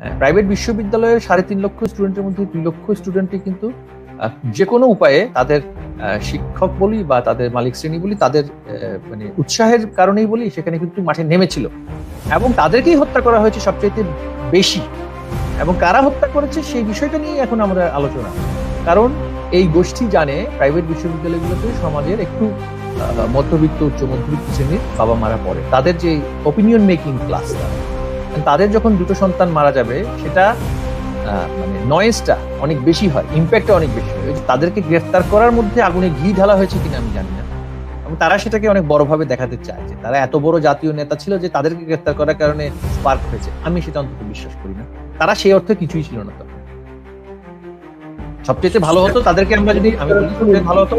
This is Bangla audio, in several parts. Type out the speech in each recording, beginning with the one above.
প্রাইভেট বিশ্ববিদ্যালয়ের সাড়ে তিন লক্ষ স্টুডেন্টের মধ্যে দুই লক্ষ স্টুডেন্টই কিন্তু যে কোনো উপায়ে তাদের শিক্ষক বলি বা তাদের মালিক শ্রেণি বলি, তাদের মানে উৎসাহের কারণেই বলি সেখানে কিন্তু মাঠে নেমেছিল। এবং তাদেরকেই হত্যা করা হয়েছে সবচেয়ে বেশি। এবং কারা হত্যা করেছে সেই বিষয়টা নিয়ে এখন আমরা আলোচনা। কারণ এই গোষ্ঠী জানে প্রাইভেট বিশ্ববিদ্যালয়গুলোতে সমাজের একটু মধ্যবিত্ত উচ্চ মধ্যবিত্ত শ্রেণির বাবা মারা পড়ে। তাদের যে ওপিনিয়ন মেকিং ক্লাস তাদের যখন দুটো সন্তান মারা যাবে, সেটা মানে নয়েজটা অনেক বেশি হয় ইম্প্যাক্টটা অনেক বেশি হয়। তাদেরকে গ্রেফতার করার মধ্যে আগুনে ঘি ঢালা হয়েছে কিনা আমি জানি না। এবং তারা সেটাকে অনেক বড়ভাবে দেখাতে চায় যে তারা এত বড় জাতীয় নেতা ছিল যে তাদেরকে গ্রেফতার করার কারণে স্পার্ক হয়েছে। আমি সেটা অন্তত বিশ্বাস করি না। তারা সেই অর্থে কিছুই ছিল না তখন। সবচেয়ে ভালো হতো তাদেরকে আমরা যদি, আমি সবচেয়ে ভালো হতো,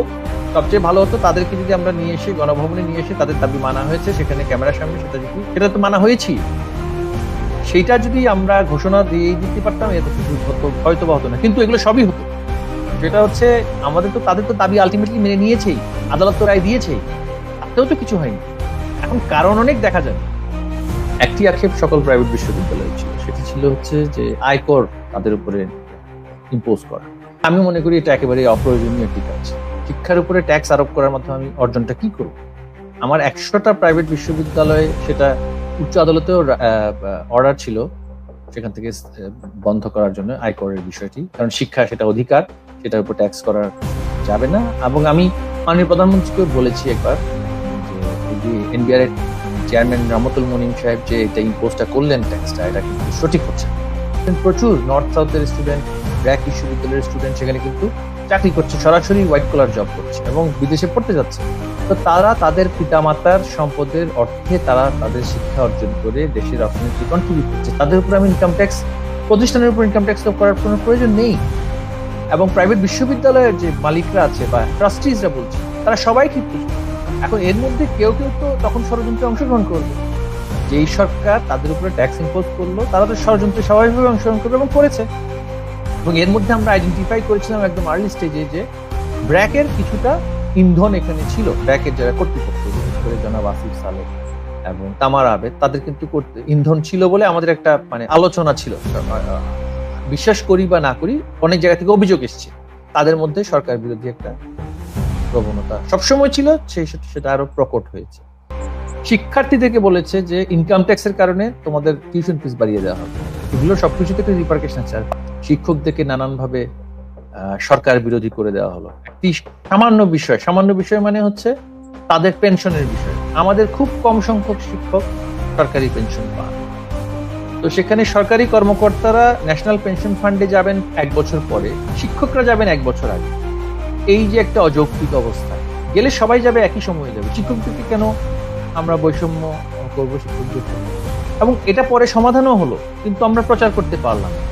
সবচেয়ে ভালো হতো তাদেরকে যদি আমরা নিয়ে এসে, গণভবনে নিয়ে এসে তাদের দাবি মানা হয়েছে, সেখানে ক্যামেরার সামনে সেটা যদি, সেটা তো মানা হয়েছি। সেইটা যদি আমরা ঘোষণা দিয়ে দিতে পারতাম এত কিছু হতো, হয়তো বা হতো না। কিন্তু এগুলো সবই হতো। যেটা হচ্ছে, আমাদের তো, তাদের তো দাবি আলটিমেটলি মেনে নিয়েছেই, আদালত তো রায় দিয়েছেই তাতেও তো কিছু হয়নি। এখন কারণ অনেক দেখা যায় একটি আক্ষেপ সকল প্রাইভেট বিশ্ববিদ্যালয় ছিল। সেটি ছিল হচ্ছে যে, আয়কর তাদের উপরে ইম্পোজ করা। আমি মনে করি এটা একেবারে অপ্রয়োজনীয় একটি কাজ। শিক্ষার উপরে ট্যাক্স আরোপ করার মাধ্যমে আমি অর্জনটা কি করব? আমার একশোটা প্রাইভেট বিশ্ববিদ্যালয়ে সেটা উচ্চ আদালতেও অর্ডার ছিল সেখান থেকে বন্ধ করার জন্য আয়করের বিষয়টি। কারণ শিক্ষা সেটা অধিকার, সেটার উপর ট্যাক্স করা যাবে না। এবং আমি মাননীয় প্রধানমন্ত্রীকে বলেছি একবার যে এনবিআর এর চেয়ারম্যান রামতুল মনিম সাহেব যে এটা ইম্পোজটা করলেন ট্যাক্সটা এটা কিন্তু সঠিক হচ্ছে প্রচুর নর্থ সাউথের স্টুডেন্ট ব্র্যাক বিশ্ববিদ্যালয়ের স্টুডেন্ট সেখানে কিন্তু চাকরি করছে, সরাসরি হোয়াইট কলার জব করছে এবং বিদেশে পড়তে যাচ্ছে। তো তারা তাদের পিতামাতার সম্পদের অর্থে তারা তাদের শিক্ষা অর্জন করে দেশের অর্থনীতি কন্ট্রিবিউট করছে। তাদের উপর আমি ইনকাম ট্যাক্স প্রতিষ্ঠানের উপর ইনকাম ট্যাক্স করার কোনো প্রয়োজন নেই। এবং প্রাইভেট বিশ্ববিদ্যালয়ের যে মালিকরা আছে বা ট্রাস্টিজরা বলছে, তারা সবাই ক্ষিপ্ত এখন এর মধ্যে কেউ কেউ তো তখন ষড়যন্ত্রে অংশগ্রহণ করবে। যেই সরকার তাদের উপরে ট্যাক্স ইম্পোজ করল, তারা তো ষড়যন্ত্রে স্বাভাবিকভাবে অংশগ্রহণ করবে এবং করেছে। এবং এর মধ্যে আমরা আইডেন্টিফাই করেছিলাম একদম আর্লি স্টেজে যে ব্র্যাকের কিছুটা ইন্ধন এখানে ছিল ব্র্যাকের যারা কর্তৃপক্ষ বিশেষ করে জনাব আসিফ সালে এবং তামার আবেদ, তাদের কিন্তু করতে ইন্ধন ছিল বলে আমাদের একটা মানে আলোচনা ছিল। বিশ্বাস করি বা না করি, অনেক জায়গা থেকে অভিযোগ এসছে। তাদের মধ্যে সরকার বিরোধী একটা প্রবণতা সবসময় ছিল, সেই সেটা আরও প্রকট হয়েছে। শিক্ষার্থীদেরকে বলেছে যে ইনকাম ট্যাক্সের কারণে তোমাদের টিউশন ফিস বাড়িয়ে দেওয়া হবে। এগুলো সবকিছুতে একটা রিপার্কেশন আছে। শিক্ষকদেরকে নানানভাবে সরকার বিরোধী করে দেওয়া হলো। একটি সামান্য বিষয় সামান্য বিষয় মানে হচ্ছে তাদের পেনশনের বিষয়। আমাদের খুব কম সংখ্যক শিক্ষক সরকারি পেনশন পান। তো সেখানে সরকারি কর্মকর্তারা ন্যাশনাল পেনশন ফান্ডে যাবেন এক বছর পরে, শিক্ষকরা যাবেন এক বছর আগে। এই যে একটা অযৌক্তিক অবস্থা। গেলে সবাই যাবে একই সময়ে যাবে। শিক্ষকদেরকে কেন আমরা বৈষম্য করব শিক্ষকদের এবং এটা পরে সমাধানও হলো, কিন্তু আমরা প্রচার করতে পারলাম না।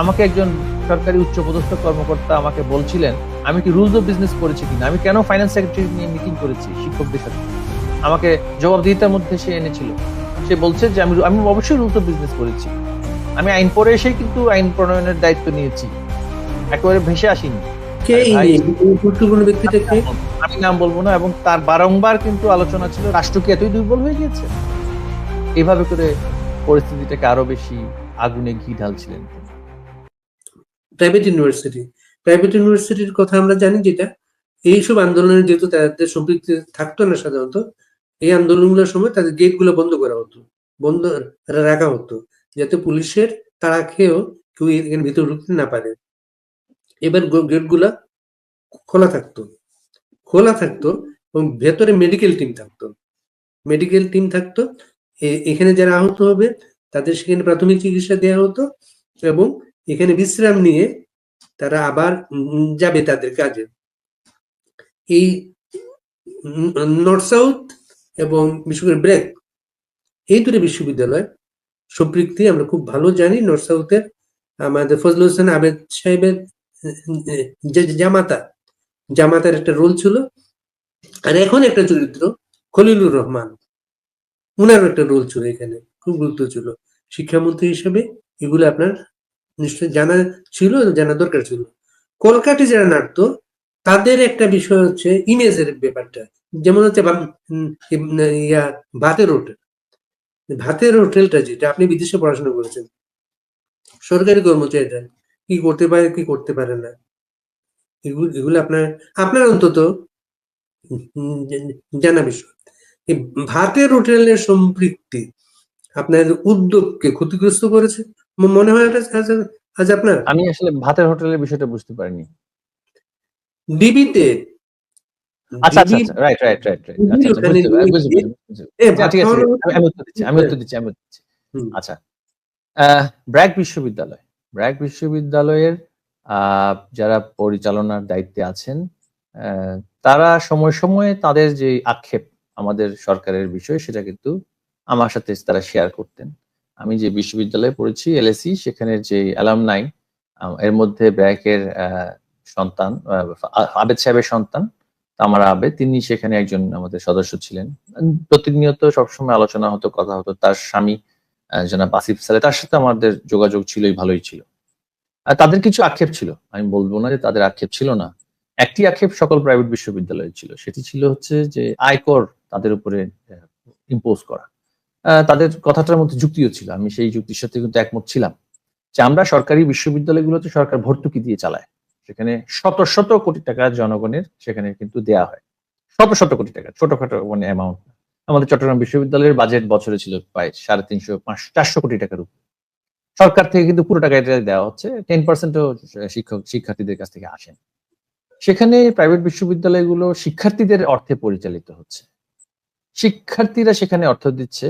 আমাকে একজন সরকারি উচ্চপদস্থ কর্মকর্তা আমাকে বলছিলেন আমি কি রুলস অফ বিজনেস করেছি কিনা? আমি কেন ফাইন্যান্স সেক্রেটারি নিয়ে মিটিং করেছি শিক্ষকদের সাথে? আমাকে জবাবদিহিতার মধ্যে সে এনেছিল। সে বলছে যে আমি আমি অবশ্যই রুলস অফ বিজনেস করেছি। আমি আইন পড়ে এসেই কিন্তু আইন প্রণয়নের দায়িত্ব নিয়েছি। একেবারে ভেসে আসিনি। আমি নাম বলব না এবং তার বারংবার কিন্তু আলোচনা ছিল রাষ্ট্র কি এতই দুর্বল হয়ে গিয়েছে? এভাবে করে পরিস্থিতিটাকে আরও বেশি আগুনে ঘি ঢালছিলেন। প্রাইভেট ইউনিভার্সিটি প্রাইভেট ইউনিভার্সিটির কথা আমরা জানি যেটা, এইসব আন্দোলনের যেহেতু তাদের সম্পৃক্তি থাকতো না সাধারণত, এই আন্দোলনগুলোর সময় তাদের গেটগুলো বন্ধ করা হতো, বন্ধ রাখা হতো, যাতে পুলিশের তাড়া খেয়েও কেউ এখানে ভিতরে ঢুকতে না পারে। এবার গেটগুলা খোলা থাকতো। খোলা থাকতো এবং ভেতরে মেডিকেল টিম থাকতো। মেডিকেল টিম থাকতো এখানে যারা আহত হবে, তাদের সেখানে প্রাথমিক চিকিৎসা দেওয়া হতো এবং এখানে বিশ্রাম নিয়ে তারা আবার যাবে তাদের কাজে। এই নর্থ সাউথ এবং বিশেষ করে ব্রেক, এই দুটো বিশ্ববিদ্যালয় সম্পৃক্তি আমরা খুব ভালো জানি। নর্থ সাউথের আমাদের ফজল হোসেন আবেদ সাহেবের জামাতা, জামাতার একটা রোল ছিল। আর এখন একটা চরিত্র, খলিলুর রহমান, উনারও একটা রোল ছিল এখানে, খুব গুরুত্ব ছিল। শিক্ষামন্ত্রী হিসেবে এগুলো আপনার নিশ্চয়ই জানা ছিল, জানা দরকার ছিল। কলকাতা যারা নাড়তো, তাদের একটা বিষয় হচ্ছে ইমেজের ব্যাপারটা। যেমন হচ্ছে ইয়া, ভাতের হোটেল। ভাতের হোটেলটা যেটা, আপনি বিদেশে পড়াশোনা করেছেন। সরকারি কর্মচারীরা কি করতে পারে, কি করতে পারে না? এগুলো আপনার আপনার অন্তত জানা বিষয়। ভাতের হোটেলের সম্পৃক্তি আপনার উদ্যোগকে ক্ষতিগ্রস্ত করেছে। মনে হয় এটা আজ আপনার? আমি আসলে ভাতের হোটেলের বিষয়টা বুঝতে পারিনি। ডিবিতে? আচ্ছা আচ্ছা রাইট রাইট রাইট রাইট আচ্ছা আচ্ছা, ওখানে বুঝতে পারছি, বুঝতে গিয়ে- পারছি, বুঝতে পারছি। এ, আচ্ছা, ভাত ঠিক আছে আমি আমি উত্তর দিচ্ছি আমি উত্তর দিচ্ছি আমি উত্তর দিচ্ছি। আচ্ছা আহ, ব্র্যাক বিশ্ববিদ্যালয়। ব্র্যাক বিশ্ববিদ্যালয়ের যারা পরিচালনার দায়িত্বে আছেন তারা সময় সময়ে তাদের যে আক্ষেপ আমাদের সরকারের বিষয় সেটা কিন্তু আমার সাথে তারা শেয়ার করতেন। আমি যে বিশ্ববিদ্যালয়ে পড়েছি এলএসি সেখানে যে অ্যালামনাই এর মধ্যে ব্র্যাকের সন্তান আবেদ সাহেবের সন্তান, তামারা আবেদ, তিনি সেখানে একজন আমাদের সদস্য ছিলেন। প্রতিনিয়ত সবসময় আলোচনা হতো, কথা হতো। তার স্বামী জনাব আসিফ সালে, তার সাথে আমাদের যোগাযোগ ছিলই, ভালোই ছিল। আর তাদের কিছু আক্ষেপ ছিল। আমি বলব না যে তাদের আক্ষেপ ছিল না। একটি আক্ষেপ সকল প্রাইভেট বিশ্ববিদ্যালয়ে ছিল। সেটি ছিল হচ্ছে যে আয়কর তাদের উপরে ইম্পোজ করা। তাদের কথাটার মধ্যে যুক্তিও ছিল। আমি সেই যুক্তির সাথে কিন্তু একমত ছিলাম যে আমরা সরকারি বিশ্ববিদ্যালয়গুলোতে সরকার ভর্তুকি দিয়ে চালায়। সেখানে শত শত কোটি টাকা জনগণের সেখানে কিন্তু দেয়া হয়। শত শত কোটি টাকা, ছোটখাটো মানে অ্যামাউন্ট আমাদের চট্টগ্রাম বিশ্ববিদ্যালয়ের বাজেট বছরে ছিল প্রায় সাড়ে তিনশো, পাঁচ, চারশো কোটি টাকার উপর। সরকার থেকে কিন্তু পুরো টাকা এটা দেওয়া হচ্ছে টেন পার্সেন্টও শিক্ষক, শিক্ষার্থীদের কাছ থেকে আসেন সেখানে প্রাইভেট বিশ্ববিদ্যালয়গুলো শিক্ষার্থীদের অর্থে পরিচালিত হচ্ছে। শিক্ষার্থীরা সেখানে অর্থ দিচ্ছে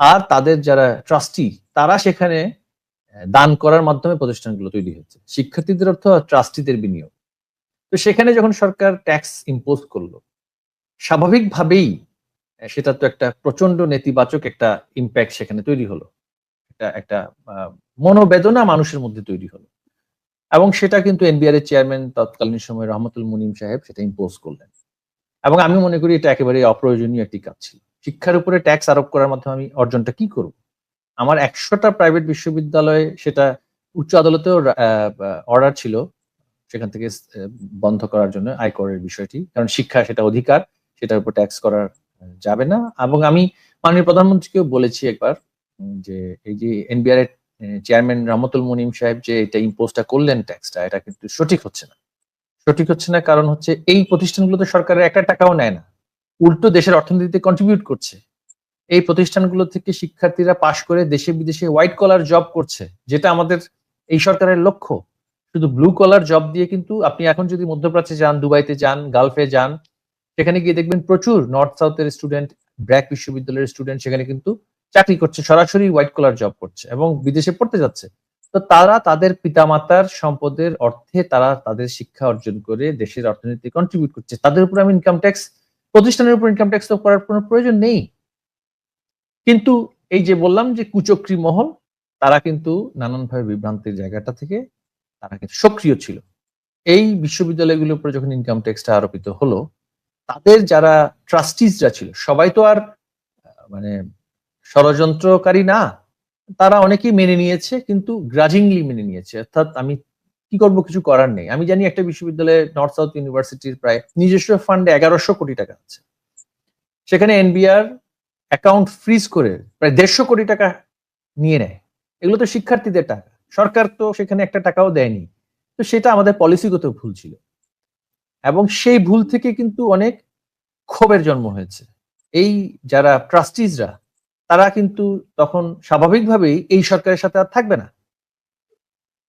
আর তাদের যারা ট্রাস্টি তারা সেখানে দান করার মাধ্যমে প্রতিষ্ঠানগুলো তৈরি হচ্ছে। শিক্ষার্থীদের অর্থ ট্রাস্টিদের বিনিয়োগ। তো সেখানে যখন সরকার ট্যাক্স ইম্পোজ করল, স্বাভাবিকভাবেই সেটা তো একটা প্রচণ্ড নেতিবাচক একটা ইম্প্যাক্ট সেখানে তৈরি হলো। একটা একটা মনোবেদনা মানুষের মধ্যে তৈরি হলো। এবং সেটা কিন্তু এনবিআর এর চেয়ারম্যান তৎকালীন সময় রহমতুল মুনিম সাহেব সেটা ইম্পোজ করলেন। এবং আমি মনে করি এটা একেবারে অপ্রয়োজনীয় একটি কাজ ছিল। শিক্ষার উপরে ট্যাক্স আরোপ করার মাধ্যমে আমি অর্জনটা কি করব? আমার একশোটা প্রাইভেট বিশ্ববিদ্যালয়ে সেটা উচ্চ আদালতেও অর্ডার ছিল সেখান থেকে বন্ধ করার জন্য আয়করের বিষয়টি। কারণ শিক্ষা সেটা অধিকার সেটার উপর ট্যাক্স করা আহ, যাবে না। এবং আমি মাননীয় প্রধানমন্ত্রীকেও বলেছি একবার যে এই যে এনবিআর এর চেয়ারম্যান রহমতুল মুনিম সাহেব যে এটা ইম্পোজটা করলেন ট্যাক্সটা এটা কিন্তু সঠিক হচ্ছে না। সঠিক হচ্ছে না কারণ হচ্ছে এই প্রতিষ্ঠানগুলোতে সরকারের একটা টাকাও নেয় না। উল্টো দেশের অর্থনীতিতে কন্ট্রিবিউট করছে। এই প্রতিষ্ঠানগুলো থেকে শিক্ষার্থীরা পাশ করে দেশে বিদেশে হোয়াইট কলার জব করছে, যেটা আমাদের এই সরকারের লক্ষ্য। শুধু ব্লু কলার জব দিয়ে কিন্তু আপনি এখন যদি মধ্যপ্রাচ্যে যান, দুবাইতে যান গালফে যান, সেখানে গিয়ে দেখবেন প্রচুর নর্থ সাউথের স্টুডেন্ট ব্র্যাক বিশ্ববিদ্যালয়ের স্টুডেন্ট সেখানে কিন্তু চাকরি করছে, সরাসরি হোয়াইট কলার জব করছে এবং বিদেশে পড়তে যাচ্ছে। তো তারা তাদের পিতামাতার সম্পদের অর্থে তারা তাদের শিক্ষা অর্জন করে দেশের অর্থনীতি কন্ট্রিবিউট করছে। তাদের উপর আমি ইনকাম ট্যাক্স প্রতিষ্ঠানের উপর ইনকাম ট্যাক্স তো করার কোনো প্রয়োজন নেই। কিন্তু এই যে বললাম যে কুচক্রী মহল, তারা কিন্তু নানানভাবে বিভ্রান্তির জায়গাটা থেকে তারা কিন্তু সক্রিয় ছিল। এই বিশ্ববিদ্যালয়গুলোর উপরে যখন ইনকাম ট্যাক্সটা আরোপিত হলো, তাদের যারা ট্রাস্টিজরা ছিল, সবাই তো আর মানে ষড়যন্ত্রকারী না, তারা অনেকেই মেনে নিয়েছে, কিন্তু গ্রাজিংলি মেনে নিয়েছে। অর্থাৎ আমি কি করব কিছু করার নেই। আমি জানি একটা বিশ্ববিদ্যালয়ে নর্থ সাউথ ইউনিভার্সিটির প্রায় নিজস্ব ফান্ডে এগারোশো কোটি টাকা আছে। সেখানে এনবিআর অ্যাকাউন্ট ফ্রিজ করে প্রায় দেড়শো কোটি টাকা নিয়ে নেয়। এগুলো তো শিক্ষার্থীদের টাকা। সরকার তো সেখানে একটা টাকাও দেয়নি। তো সেটা আমাদের পলিসিগত ভুল ছিল। এবং সেই ভুল থেকে কিন্তু অনেক ক্ষোভের জন্ম হয়েছে। এই যারা ট্রাস্টিজরা তারা কিন্তু তখন স্বাভাবিকভাবেই এই সরকারের সাথে আর থাকবে না।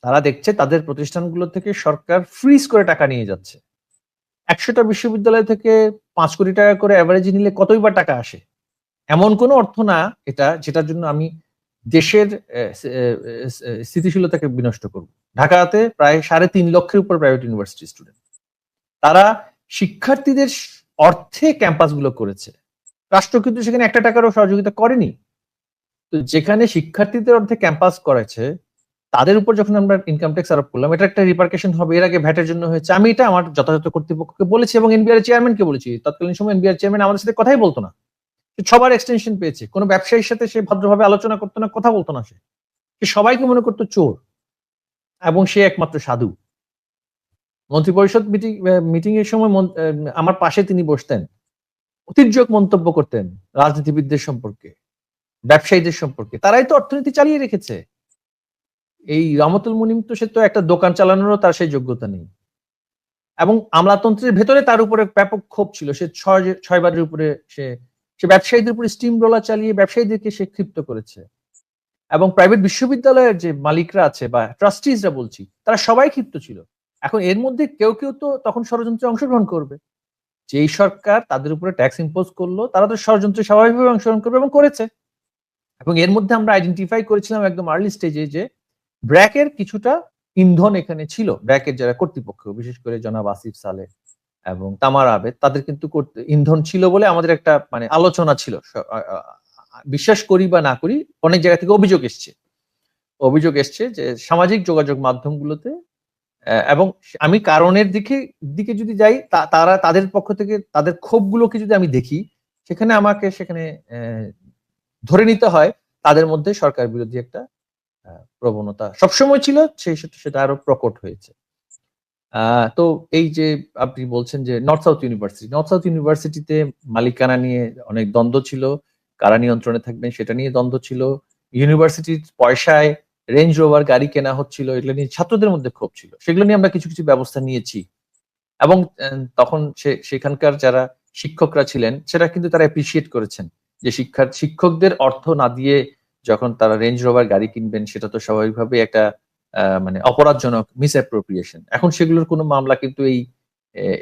তারা দেখছে তাদের প্রতিষ্ঠানগুলো থেকে সরকার ফ্রিজ করে টাকা নিয়ে যাচ্ছে। একশোটা বিশ্ববিদ্যালয় থেকে পাঁচ কোটি টাকা করে অ্যাভারেজ নিলে কতই বা টাকা আসে? এমন কোনো অর্থ না এটা যেটার জন্য আমি দেশের স্থিতিশীলতাকে বিনষ্ট করব। ঢাকাতে প্রায় সাড়ে তিন লক্ষের উপর প্রাইভেট ইউনিভার্সিটি স্টুডেন্ট তারা শিক্ষার্থীদের অর্থে ক্যাম্পাসগুলো করেছে। রাষ্ট্র কিন্তু সেখানে একটা টাকারও সহযোগিতা করেনি। তো যেখানে শিক্ষার্থীদের অর্থে ক্যাম্পাস করেছে তাদের উপর যখন আমরা ইনকাম ট্যাক্স আরোপ করলাম এটা একটা রিপার্কেশন হবে। এর আগে ভ্যাটের জন্য হয়েছে। আমি এটা আমার যথাযথ কর্তৃপক্ষকে বলেছি এবং এনবিআর চেয়ারম্যানকে বলেছি। তৎকালীন সময় এনবিআর চেয়ারম্যান আমাদের সাথে কথাই বলতো না। সবার এক্সটেনশন পেয়েছে। কোনো ব্যবসায়ীর সাথে সে ভদ্রভাবে আলোচনা করতো না, কথা বলতো না সে। সবাইকে মনে করতো চোর এবং সে একমাত্র সাধু। মন্ত্রিপরিষদ মিটিং মিটিং এর সময় আমার পাশে তিনি বসতেন। অতির্যক মন্তব্য করতেন রাজনীতিবিদদের সম্পর্কে, ব্যবসায়ীদের সম্পর্কে। তারাই তো অর্থনীতি চালিয়ে রেখেছে। এই রামতুল মুনিম তো সে তো একটা দোকান চালানোরও তার সেই যোগ্যতা নেই। এবং আমলাতন্ত্রের ভেতরে তার উপরে ব্যাপক ক্ষোভ ছিল। সে ছয়, ছয়বারের উপরে সে সে ব্যবসায়ীদের উপরে স্টিম রোলার চালিয়ে ব্যবসায়ীদেরকে সে ক্ষিপ্ত করেছে। এবং প্রাইভেট বিশ্ববিদ্যালয়ের যে মালিকরা আছে বা ট্রাস্টিজরা বলছি, তারা সবাই ক্ষিপ্ত ছিল। এখন এর মধ্যে কেউ কেউ তো তখন ষড়যন্ত্রে অংশগ্রহণ করবে। যেই সরকার তাদের উপরে ট্যাক্স ইম্পোজ করল, তারা তো ষড়যন্ত্রে স্বাভাবিকভাবে অংশগ্রহণ করবে এবং করেছে। এবং এর মধ্যে আমরা আইডেন্টিফাই করেছিলাম একদম আর্লি স্টেজে যে ব্র্যাকের কিছুটা ইন্ধন এখানে ছিল, ব্র্যাকের যারা কর্তৃপক্ষ, বিশেষ করে জনাব আসিফ সালে এবং তামার আবেদ, তাদের কিন্তু ইন্ধন ছিল বলে আমাদের একটা মানে আলোচনা ছিল। বিশ্বাস করি বা না করি, অনেক জায়গা থেকে অভিযোগ এসছে। অভিযোগ এসছে যে সামাজিক যোগাযোগ মাধ্যমগুলোতে এবং আমি কারণের দিকে দিকে যদি যাই তারা তাদের পক্ষ থেকে, তাদের ক্ষোভগুলোকে যদি আমি দেখি, সেখানে আমাকে সেখানে ধরে নিতে হয়, তাদের মধ্যে সরকার বিরোধী একটা প্রবণতা সবসময় ছিল, সেই সেটা- আরও প্রকট হয়েছে। তো এই যে আপনি বলছেন যে North South University North South ইউনিভার্সিটিতে মালিকানা নিয়ে অনেক দ্বন্দ্ব ছিল, কারা নিয়ন্ত্রণে থাকবেন সেটা নিয়ে দ্বন্দ্ব ছিল ইউনিভার্সিটির পয়সায় রেঞ্জ রোভার গাড়ি কেনা হচ্ছিল, এগুলো নিয়ে ছাত্রদের মধ্যে ক্ষোভ ছিল, সেগুলো নিয়ে আমরা কিছু কিছু ব্যবস্থা নিয়েছি। এবং তখন সেখানকার যারা শিক্ষকরা ছিলেন, সেটা কিন্তু তারা অ্যাপ্রিসিয়েট করেছেন যে শিক্ষার, শিক্ষকদের অর্থ না দিয়ে যখন তারা রেঞ্জ রোভার গাড়ি কিনবেন, সেটা তো স্বাভাবিকভাবে একটা মানে অপরাধজনক মিস অ্যাপ্রোপ্রিয়েশন এখন সেগুলোর কোনো মামলা কিন্তু এই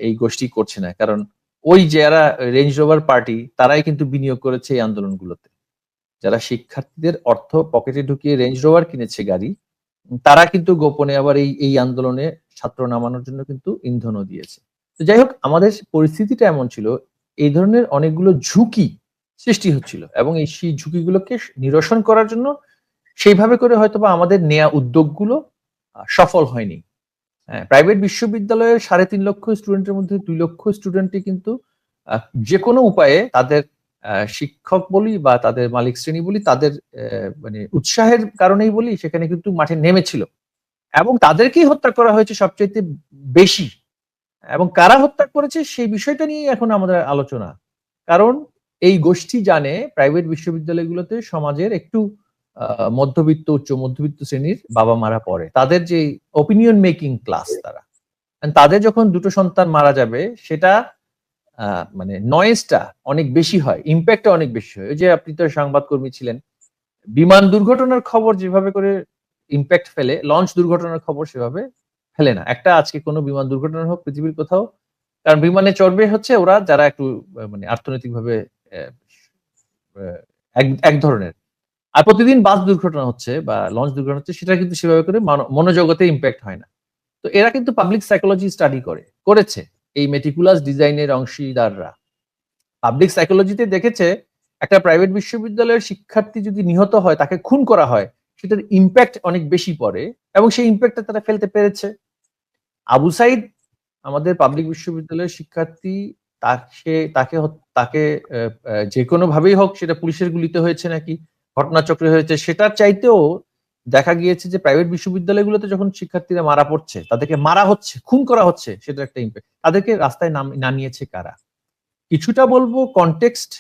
এই গোষ্ঠী করছে না। কারণ ওই যারা রেঞ্জ রোভার পার্টি তারাই কিন্তু বিনিয়োগ করেছে এই আন্দোলনগুলোতে। যারা শিক্ষার্থীদের অর্থ পকেটে ঢুকিয়ে রেঞ্জ রোভার কিনেছে গাড়ি, তারা কিন্তু গোপনে আবার এই এই আন্দোলনে ছাত্র নামানোর জন্য কিন্তু ইন্ধনও দিয়েছে। তো যাই হোক, আমাদের পরিস্থিতিটা এমন ছিল, এই ধরনের অনেকগুলো ঝুঁকি সৃষ্টি হচ্ছিল এবং এই সেই ঝুঁকিগুলোকে নিরসন করার জন্য সেইভাবে করে হয়তোবা আমাদের নেয়া উদ্যোগগুলো সফল হয়নি। প্রাইভেট বিশ্ববিদ্যালয়ে সাড়ে তিন লক্ষ স্টুডেন্টের মধ্যে দুই লক্ষ স্টুডেন্টই কিন্তু যে কোনো উপায়ে তাদের শিক্ষক বলি বা তাদের মালিক শ্রেণি বলি তাদের মানে উৎসাহের কারণেই বলি সেখানে কিন্তু মাঠে নেমেছিল। এবং তাদেরকেই হত্যা করা হয়েছে সবচেয়ে বেশি। এবং কারা হত্যা করেছে সেই বিষয়টা নিয়ে এখন আমাদের আলোচনা। কারণ এই গোষ্ঠী জানে প্রাইভেট বিশ্ববিদ্যালয়গুলোতে সমাজের একটু মধ্যবিত্ত, উচ্চ মধ্যবিত্ত শ্রেণির বাবা মারা পড়ে। তাদের যে ওপিনিয়ন মেকিং ক্লাস তারা। তাদের যখন দুটো সন্তান মারা যাবে, সেটা মানে নয়েজটা অনেক বেশি হয় ইম্প্যাক্টটা অনেক বেশি হয়। ওই যে আপনি তো সংবাদকর্মী ছিলেন, বিমান দুর্ঘটনার খবর যেভাবে করে ইম্প্যাক্ট ফেলে লঞ্চ দুর্ঘটনার খবর সেভাবে ফেলে না। একটা আজকে কোনো বিমান দুর্ঘটনা হোক, পৃথিবীর কোথাও, কারণ বিমানে চড়বে হচ্ছে ওরা, যারা একটু মানে অর্থনৈতিকভাবে এক ধরনের। আর প্রতিদিন বাস দুর্ঘটনা হচ্ছে বা লঞ্চ দুর্ঘটনা হচ্ছে, সেটা কিন্তু সেভাবে করে মানো- মনোজগতে ইম্প্যাক্ট হয় না। তো এরা কিন্তু পাবলিক সাইকোলজি স্টাডি করে, করেছে এই মেটিকুলাস ডিজাইনের অংশীদাররা। পাবলিক সাইকোলজিতে দেখেছে, একটা প্রাইভেট বিশ্ববিদ্যালয়ের শিক্ষার্থী যদি নিহত হয়, তাকে খুন করা হয়, সেটার ইম্প্যাক্ট অনেক বেশি পড়ে এবং সেই ইম্প্যাক্টটা তারা ফেলতে পেরেছে। আবু সাইদ, আমাদের পাবলিক বিশ্ববিদ্যালয়ের শিক্ষার্থী তাকে তাকে তাকে যে কোনো ভাবেই হোক সেটা পুলিশের গুলিতে হয়েছে নাকি, ঘটনাচক্রে হয়েছে, সেটার চাইতেও দেখা গিয়েছে যে প্রাইভেট বিশ্ববিদ্যালয়গুলোতে যখন শিক্ষার্থীরা মারা পড়ছে, তাদেরকে মারা হচ্ছে, খুন করা হচ্ছে সেটা একটা ইম্প্যাক্ট তাদেরকে রাস্তায় নাম নামিয়েছে কারা? কিছুটা বলব কনটেক্সট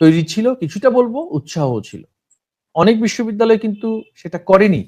তৈরি ছিল, কিছুটা বলব উৎসাহ ছিল। অনেক বিশ্ববিদ্যালয় কিন্তু সেটা করেনি।